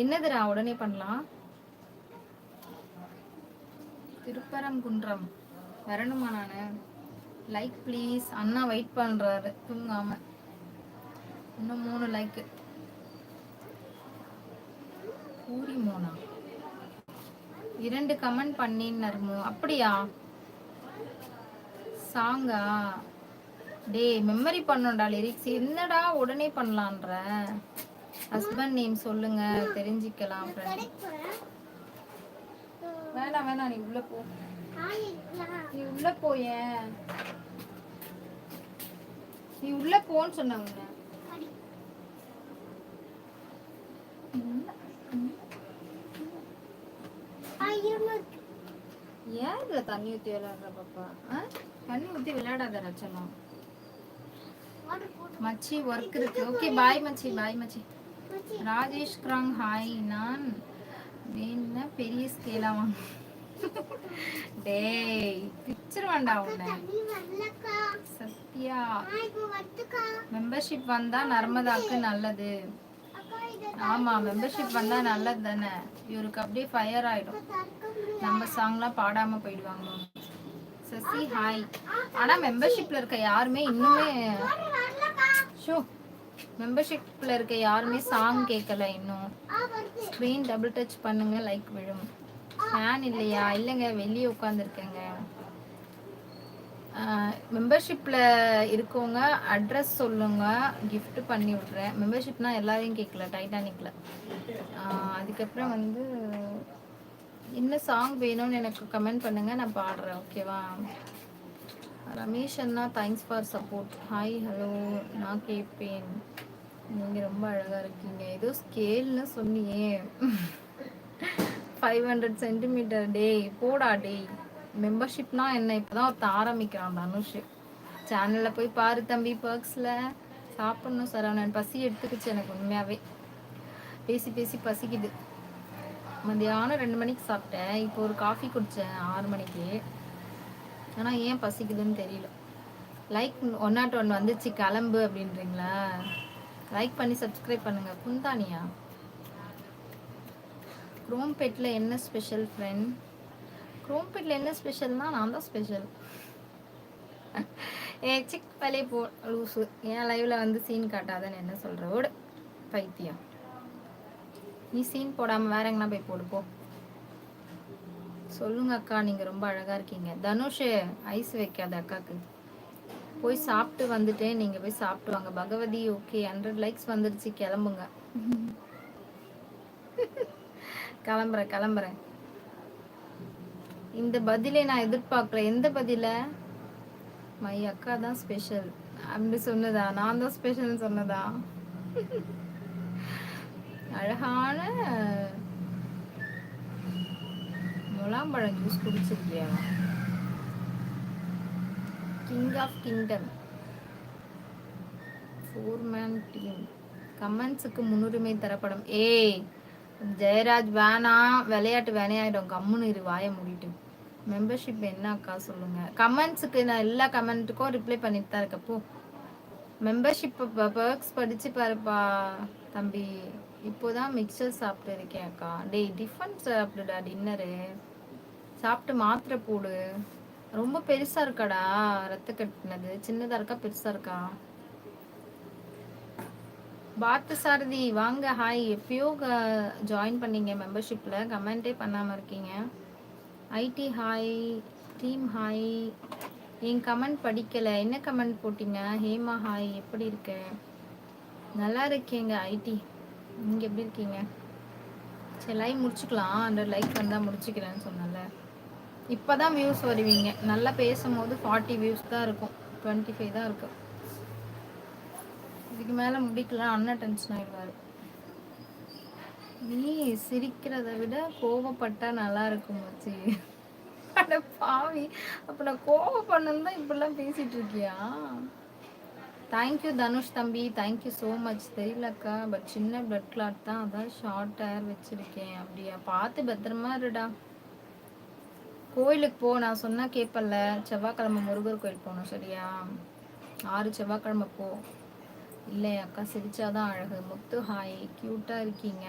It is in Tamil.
என்னதுடா உடனே பண்ணலாம். திருப்பரங்குன்றம். வரணுமா நானு? லைக் ப்ளீஸ் அண்ணா வெயிட் பண்றாரு. தூங்காம. இன்னும் மூணு லைக்கு பூரி மோனா? இரண்டு கமெண்ட் பண்ணின்னு அப்படியா? சாங்கா டேய் மெமரி பண்ணோம்டா லிரிக்ஸ் என்னடா உடனே பண்ணலான்ற? ஹஸ்பண்ட் நேம் சொல்லுங்க தெரிஞ்சுக்கலாம் வேணாம் வேணாம் நீ உள்ள போ. நீ உள்ள போயேன் நீ உள்ள போன்னு சொன்னாங்க. ஏன் இதுல தண்ணி ஊத்தி விளையாடுற பாப்பா? தண்ணி ஊத்தி விளையாடாத ரச்சனம் மச்சி ஒர்க் இருக்கு. ஓகே பாய் மச்சி பாய் மச்சி. ராஜேஷ் கிராங் ஹாய் நான் வேணும்னா பெரிய ஸ்கேலா வாங்க. டேய் பிக்சர் வேண்டாம் உன்னை. சத்யா மெம்பர்ஷிப் வந்தா நர்மதாக்கு நல்லது. ஆமா மெம்பர்ஷிப் வந்தா நல்லது தானே. இவருக்கு அப்படியே ஃபயர் ஆயிடும். நம்ம சாங்லாம் பாடாம போயிடுவாங்க. சசி ஹாய் ஆனா மெம்பர்ஷிப்ல இருக்க யாருமே இன்னுமே ஷோ மெம்பர்ஷிப்பில் இருக்க யாருமே சாங் கேட்கல இன்னும். ஸ்க்ரீன் டபுள் டச் பண்ணுங்க லைக் விழும். ஃபேன் இல்லையா? இல்லைங்க வெளியே உட்காந்துருக்கேங்க மெம்பர்ஷிப்பில் இருக்கவங்க அட்ரஸ் சொல்லுங்க கிஃப்ட் பண்ணி விட்றேன். மெம்பர்ஷிப்னா எல்லாரையும் கேட்கல டைட்டானிக்கில் அதுக்கப்புறம் வந்து என்ன சாங் வேணும்னு எனக்கு கமெண்ட் பண்ணுங்க நான் பாடுறேன் ஓகேவா ரமேஷ் அண்ணா thanks for support hi hello நான் கேட்பேன் நீங்கள் ரொம்ப அழகாக இருக்கீங்க. ஏதோ ஸ்கேல்னு சொன்னியே. ஃபைவ் ஹண்ட்ரட் சென்டிமீட்டர் டேய் போடா டேய். மெம்பர்ஷிப்னா என்ன? இப்போதான் ஒருத்தன் ஆரம்பிக்கிறான் தனுஷ் சேனலில் போய் பாரு தம்பி பர்க்ஸில் சாப்பிட்ணும் சரவணன் பசி எடுத்துக்கிச்சு எனக்கு உண்மையாகவே பேசி பேசி பசிக்குது. மத்தியானம் ரெண்டு மணிக்கு சாப்பிட்டேன். இப்போ ஒரு காஃபி குடித்தேன் ஆறு மணிக்கு. ஆனால் ஏன் பசிக்குதுன்னு தெரியல. லைக் ஒன் நாட் ஒன் வந்துச்சு. கிளம்பு அப்படின்றீங்களா? லைக் பண்ணி சப்ஸ்கிரைப் பண்ணுங்க. குந்தானியா? குரோம்பேட்டில் என்ன ஸ்பெஷல் ஃப்ரெண்ட் குரோம்பேட்டில் என்ன ஸ்பெஷல்னா நான் தான் ஸ்பெஷல் ஏ சிக் பலே போ லூசு. ஏன் லைவில் வந்து சீன் காட்டாதன்னு என்ன சொல்கிற ஓடு. பைத்தியம். நீ சீன் போடாமல் வேற எங்கன்னா போய் போடுப்போ சொல்லுங்க அக்கா நீங்கள் ரொம்ப அழகாக இருக்கீங்க. தனுஷ் ஐஸ் வைக்காத அக்காவுக்கு போய் சாப்பிட்டு வந்துட்டேன். நீங்க போய் சாப்பிட்டு வாங்க. பகவதி ஓகே ஹண்ட்ரட் லைக்ஸ் வந்துருச்சு. கிளம்புங்க. கிளம்புறேன் கிளம்புறேன். இந்த பதிலை நான் எதிர்பார்க்கல. எந்த பதில? மை அக்கா தான் ஸ்பெஷல் அப்படி சொன்னதா? நான் தான் ஸ்பெஷல்னு சொன்னதா? அழகான முலாம்பழம் juice குடிச்சிருக்கியா? King of kingdom four man team கமெண்ட்ஸுக்கு முன்னுரிமை தரப்படும். ஏய் ஜெயராஜ் வேணாம் விளையாட்டு வேணையாயிடும் கம்முன்னு இரு வாயை மூடிட்டு. மெம்பர்ஷிப் என்ன அக்கா சொல்லுங்க கமெண்ட்ஸுக்கு நான் எல்லா கமெண்ட்டுக்கும் ரிப்ளை பண்ணிட்டு தான் இருக்கப்போ மெம்பர்ஷிப் பர்க்ஸ் படிச்சு பாருப்பா தம்பி. இப்போதான் மிக்சர் சாப்பிட்டு இருக்கேன் அக்கா டேய் டிஃபன் சாப்பிடுடா டின்னரு சாப்பிட்டு மாத்திரை போடு. ரொம்ப பெருசா இருக்காடா ரத்த கட்டினது. சின்னதா இருக்கா பெருசா இருக்கா? பார்த்து சாரதி வாங்க ஹாய் எப்பயோ ஜாயின் பண்ணீங்க மெம்பர்ஷிப்பில் கமெண்ட்டே பண்ணாமல் இருக்கீங்க. ஐடி ஹாய் டீம் ஹாய் என் கமெண்ட் படிக்கலை. என்ன கமெண்ட் போட்டீங்க? ஹேமா ஹாய் எப்படி இருக்க? நல்லா இருக்கேங்க ஐடி நீங்கள் எப்படி இருக்கீங்க? சரி லைவ் முடிச்சுக்கலாம். அந்த லைக் வந்தால் முடிச்சுக்கிறேன்னு சொன்னல இப்போ தான் வியூஸ் வருவீங்க. நல்லா பேசும்போது ஃபார்ட்டி வியூஸ் தான் இருக்கும். டுவெண்ட்டி ஃபைவ் தான் இருக்கும். இதுக்கு மேலே முடிக்கலாம். அண்ணன் டென்ஷன் ஆயிடுவாரு. நீ சிரிக்கிறத விட கோவப்பட்டா நல்லா இருக்கும் மச்சி. அட பாவி. அப்ப நான் கோவப்படணும் தான் இப்படிலாம் பேசிட்டு இருக்கியா? தேங்க்யூ தனுஷ் தம்பி. தேங்க்யூ ஸோ மச் தெரியலக்கா பட் சின்ன பிளட் கிளாட் தான். அதான் ஷார்ட் ஹேர் வச்சிருக்கேன். அப்படியா? பார்த்து பத்திரமா இருடா. கோயிலுக்கு போ நான் சொன்னா கேட்பல செவ்வாய்க்கிழமை முருகர் கோயில் போகணும் சரியா? ஆறு செவ்வாய்க்கிழமை போ. இல்லை அக்கா சிரிச்சாதான் அழகு. முத்து ஹாய் க்யூட்டாக இருக்கீங்க.